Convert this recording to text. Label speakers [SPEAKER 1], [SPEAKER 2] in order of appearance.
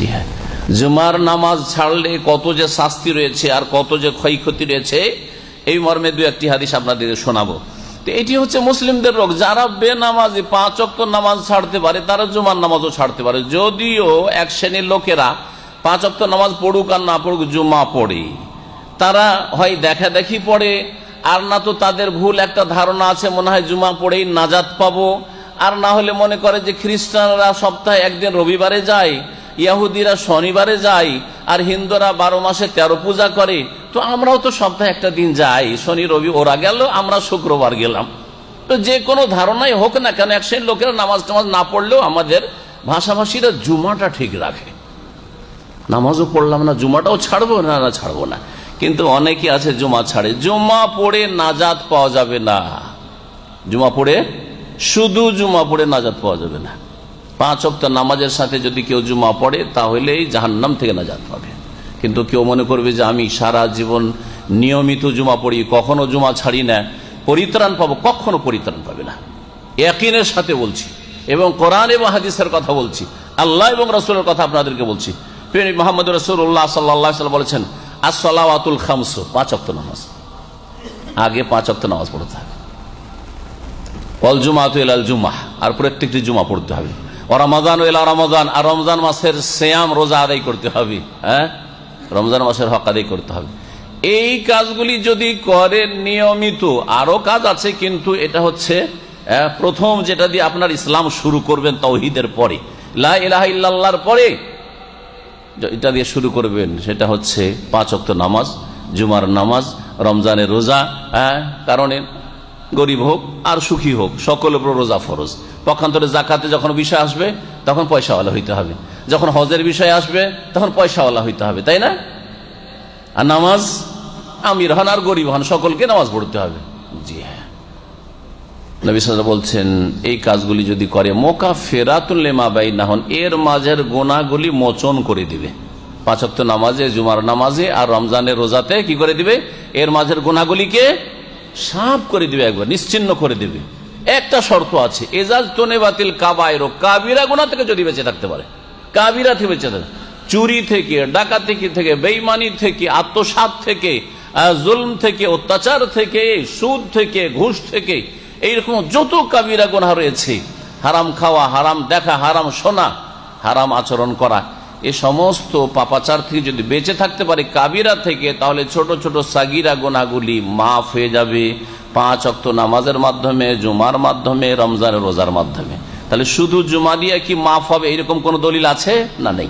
[SPEAKER 1] জি হ্যাঁ। জুমার নামাজ ছাড়লে কত যে শাস্তি রয়েছে আর কত যে ক্ষয়ক্ষতি রয়েছে, এই মর্মে দু একটি হাদিস আপনাদের শোনাবো। তো এটি হচ্ছে মুসলিমদের রোগ। যারা বেনামাজি পাঁচ অক্ত নামাজ ছাড়তে পারে, তারা জুমার নামাজও ছাড়তে পারে। যদিও এক শ্রেণির লোকেরা পাঁচ অক্ত নামাজ পড়ুক আর না পড়ুক, জুমা পড়ে। তারা হয় দেখা দেখি পড়ে, আর না তো তাদের ভুল একটা ধারণা আছে, মনে হয় জুমা পড়েই নাজাত পাবো। আর না হলে মনে করে যে খ্রিস্টানরা সপ্তাহে একদিন রবিবারে যায় ইয়াহুদিরা শনিবারে যায় আর হিন্দুরা বারো মাসে তেরো পূজা করে। তো আমরাও তো সপ্তাহে একটা দিন যাই, শনি, রবি, ওরা গেল, আমরা শুক্রবার গেলাম। তো যে কোনো ধারণাই হোক না কেন, এক শ্রেণির লোকেরা নামাজ টামাজ না পড়লেও আমাদের ভাষাভাষীরা জুমাটা ঠিক রাখে। নামাজও পড়লাম না, জুমাটাও ছাড়বো না না ছাড়বো না। কিন্তু অনেকে আছে জুমা ছাড়ে। জুমা পড়ে নাজাত পাওয়া যাবে না। জুমা পড়ে, শুধু জুমা পড়ে নাজাত পাওয়া যাবে না। পাঁচ অক্ট নামাজের সাথে যদি কেউ জুমা পড়ে, তাহলেই জাহান্নাম থেকে নাজাত পাবে। কিন্তু কেউ মনে করবে যে আমি সারা জীবন নিয়মিত জুমা পড়ি, কখনো জুমা ছাড়ি না, পরিত্রাণ পাবো, কখনো পরিত্রাণ পাবে না। একিনের সাথে বলছি, এবং কোরআন এবং হাদিসের কথা বলছি, আল্লাহ এবং রসুলের কথা আপনাদেরকে বলছি। মোহাম্মদ রসুল্লাহ সাল্লাহ বলেছেন আসলাওয়াতুল খামস পাঁচ অক্ত নামাজ। আগে পাঁচ অক্ত নামাজ পড়তে হবে। অল এলাল জুমা আর প্রত্যেকটি জুমা পড়তে হবে। ও এলা রমাদান, আর রমজান মাসের শ্যাম রোজা আদায় করতে হবে হ্যাঁ? রমজান মাসের হক আদায় করতে হবে। এই কাজগুলি যদি করেন নিয়মিত, আরও কাজ আছে, কিন্তু এটা হচ্ছে প্রথম যেটা দিয়ে আপনার ইসলাম শুরু করবেন তৌহিদের পরে। লা ইল্লাল্লাহর পরে এটা দিয়ে শুরু করবেন, সেটা হচ্ছে পাঁচ অক্ত নামাজ, জুমার নামাজ, রমজানের রোজা হ্যাঁ? কারণে গরিব হোক আর সুখী হোক উপর রোজা ফরজ। পক্ষান্তরে জাকাতে যখন বিষয় আসবে, তখন পয়সাওয়ালা হইতে হবে। যখন হজের বিষয় আসবে, তখন পয়সাওয়ালা হইতে হবে, তাই না? আর নামাজ, আমির হন আর গরিব হন, সকলকে নামাজ পড়তে হবে। জি হ্যাঁ। নবী বলছেন, এই কাজগুলি যদি করে মোকা ফেরাতুল্লেমা বাই না হন এর মাঝের গোনাগুলি মোচন করে দিবে। পাঁচক্ত নামাজে, জুমার নামাজে আর রমজানের রোজাতে কি করে দিবে? এর মাঝের গোনাগুলিকে সাফ করে দিবে একবার, নিশ্চিন্ন করে দিবে। একটা শর্ত আছে, এজাজ তোনে বাতিল কাবায়রো, কাবিরা গোনা থেকে যদি বেঁচে থাকতে পারে, কাবিরা থেকে বেঁচে থাকে চুরি থেকে, ডাকাতি থেকে, বেইমানি থেকে আত্মসাত থেকে জুলম থেকে, অত্যাচার থেকে, সুদ থেকে, ঘুষ থেকে, এইরকম যত কাবিরা গোনা রয়েছে, হারাম খাওয়া, হারাম দেখা, হারাম শোনা, হারাম আচরণ করা, এ সমস্ত পাপাচার থেকে যদি বেঁচে থাকতে পারে কাবিরা থেকে, তাহলে ছোট ছোট সাগিরা গোনাগুলি মাফ হয়ে যাবে। পাঁচ অক্ত নামাজের মাধ্যমে, জুমার মাধ্যমে, রমজানের রোজার মাধ্যমে। তাহলে শুধু জুমা দিয়ে কি মাফ হবে? এরকম কোন দলিল আছে না নেই?